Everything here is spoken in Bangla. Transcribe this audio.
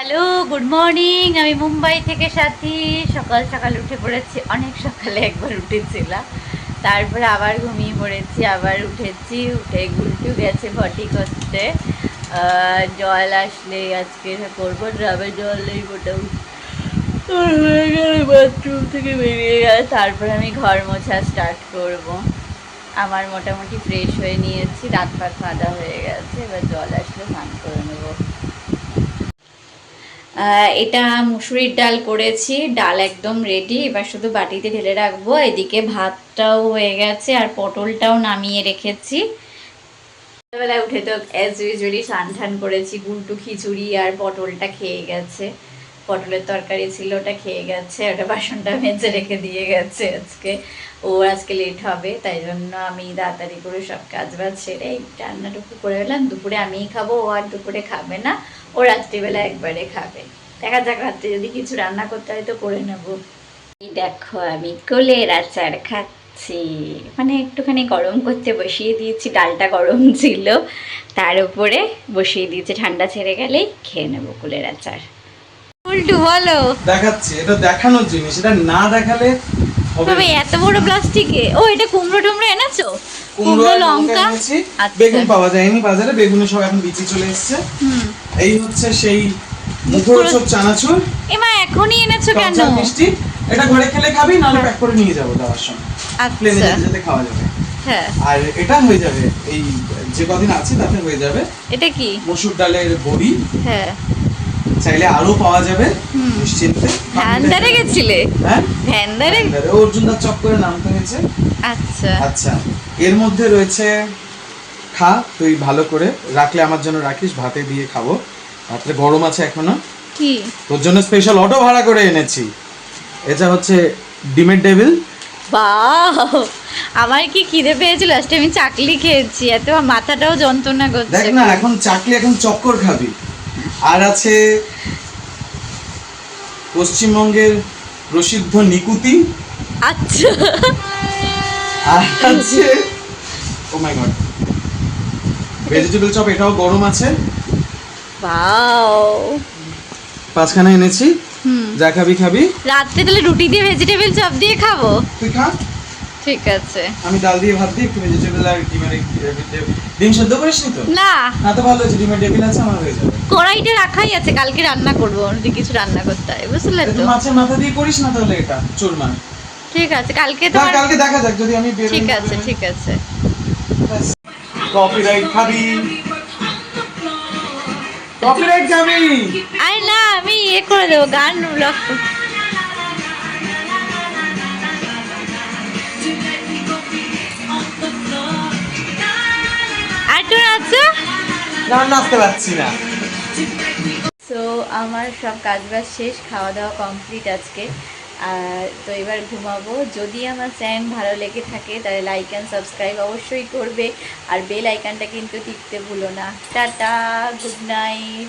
হ্যালো গুড মর্নিং আমি মুম্বাই থেকে সাথী। সকাল সকাল উঠে পড়েছি। অনেক সকালে একবার উঠেছিলাম। তারপরে আবার ঘুমিয়ে পড়েছি, আবার উঠেছি। উঠে গুলটু গেছে ভটি করতে। জল আসলে আজকে করব। ড্রামের জল নেই হয়ে বাথরুম থেকে বেরিয়ে গেলে। তারপরে আমি ঘর মোছা স্টার্ট করব। আমার মোটামুটি ফ্রেশ হয়ে নিয়েছি। দাঁত ফাত ফাঁদা হয়ে গেছে। এবার জল আসলে স্নান করে নেব। এটা মুসুরির ডাল করেছি, ডাল একদম রেডি এবার শুধু বাটিতে ঢেলে রাখব, এদিকে ভাতটাও হয়ে গেছে আর পটলটাও নামিয়ে রেখেছি। সকালবেলায় উঠে তো অ্যাজ ইউজুয়ালি স্নান টান করেছি গুলটু খিচুড়ি আর পটলটা খেয়ে গেছে। পটলের তরকারি ছিল, ওটা খেয়ে গেছে, ওটা বাসনটা মেজে রেখে দিয়ে গেছে আজকে। ও আজকে লেট হবে, তাই জন্য আমি তাড়াতাড়ি করে সব কাজ বাজ সেরে এই রান্নাটুকু করে এলাম। দুপুরে আমিই খাব, ও আর দুপুরে খাবে না, ও রাত্রিবেলা একবারে খাবে। দেখা যাক, রাত্রে যদি কিছু রান্না করতে হয় তো করে নেব। দেখো, আমি কোলের আচার খাচ্ছি। মানে একটুখানি গরম করতে বসিয়ে দিয়েছি, ডালটা গরম ছিল। তার উপরে বসিয়ে দিয়েছি, ঠান্ডা ছেড়ে গেলেই খেয়ে নেব কোলের আচার। উল্টু বলো। দেখাচ্ছি এটা দেখানোর জিনিস এটা না দেখালে তবে এত বড় প্লাস্টিকে ও এটা কুমড়ো টুমড়ো এনেছো? কুমড়ো লঙ্কা। আচ্ছা। বেগুন পাওয়া যায়নি বাজারে বেগুনের সব এখন বিচি চলে এসেছে। এই হচ্ছে সেই মুখরোচক চানাচুর। এমা এখনই এনেছো কেন? মিষ্টি। এটা ঘরে খেলে খাবি নাহলে প্যাক করে নিয়ে যাব যাওয়ার সময়। প্লেনে আচ্ছা যেতে যেতে খাওয়া যাবে। হ্যাঁ। আর এটা হয়ে যাবে এই যে কদিন আছে তাতে হয়ে যাবে। এটা কি? মসুর ডালের বড়ি। হ্যাঁ। চাইলে আরও পাওয়া যাবে। নিশ্চিন্তে। ভ্যানদারে গেছিলে? হ্যাঁ? ভ্যানদারে? ভ্যানদারে। অর্জুন দাস চক করে নামতে হয়েছে আচ্ছা। আচ্ছা। এর মধ্যে রয়েছে খা তুই ভালো করে রাখলে আমার জন্য রাখিস ভাতে দিয়ে খাব। রাত্রে গরম আছে এখনও। কি? তোর জন্য স্পেশাল অটো ভাড়া করে এনেছি। এটা হচ্ছে ডিমের ডেভিল বাহ! আমার কি খিদে পেয়েছিল? লাস্টে আমি চাকলি খেয়েছি। এত মাথাটাও যন্ত্রণা দেখ না এখন চাকলি এখন চক্কর খাবি। আর আছে পশ্চিমবঙ্গের প্রসিদ্ধ নিকুতি। আচ্ছা। আর আছে oh my god vegetable chop এটাও গরম আছে। বাও পাঁচখানা এনেছি যা খাবি খাবি। রাত্রে তাহলে রুটি দিয়ে ভেজিটেবল চপ দিয়ে খাব? তুই খা। ঠিক আছে। আমি ডাল দিয়ে ভাত দিয়ে একটু ভেজিটেবল আর ডিমের ডিম সেদ্ধ করিস নি তো? না। না তো ভালো হয়েছে ডিমের টেবিল আছে আমার হয়ে যাবে। কড়াইটা রাখাই আছে কালকে রান্না করব যদি কিছু রান্না করতে হয় বুঝলে তো? মাছের মাথা দিয়ে করিস না তাহলে এটা চুরমা ঠিক আছে কালকে তা কালকে দেখা যাক যদি আমি ঠিক আছে ঠিক আছে। কপিরাইট খাবি। কপিরাইট খাবি আরে না আমি ইয়ে করে দেবো গান ব্লক একটু নাচো না নাচতে পারছি না। সো আমার সব কাজ বাজ শেষ খাওয়া দাওয়া কমপ্লিট আজকে। আর তো এবার ঘুমাবো। যদি আমার চ্যান ভালো লেগে থাকে তাহলে লাইক অ্যান্ড সাবস্ক্রাইব অবশ্যই করবে। আর বেল আইকনটা কিন্তু টিপতে ভুলো না। Tata good night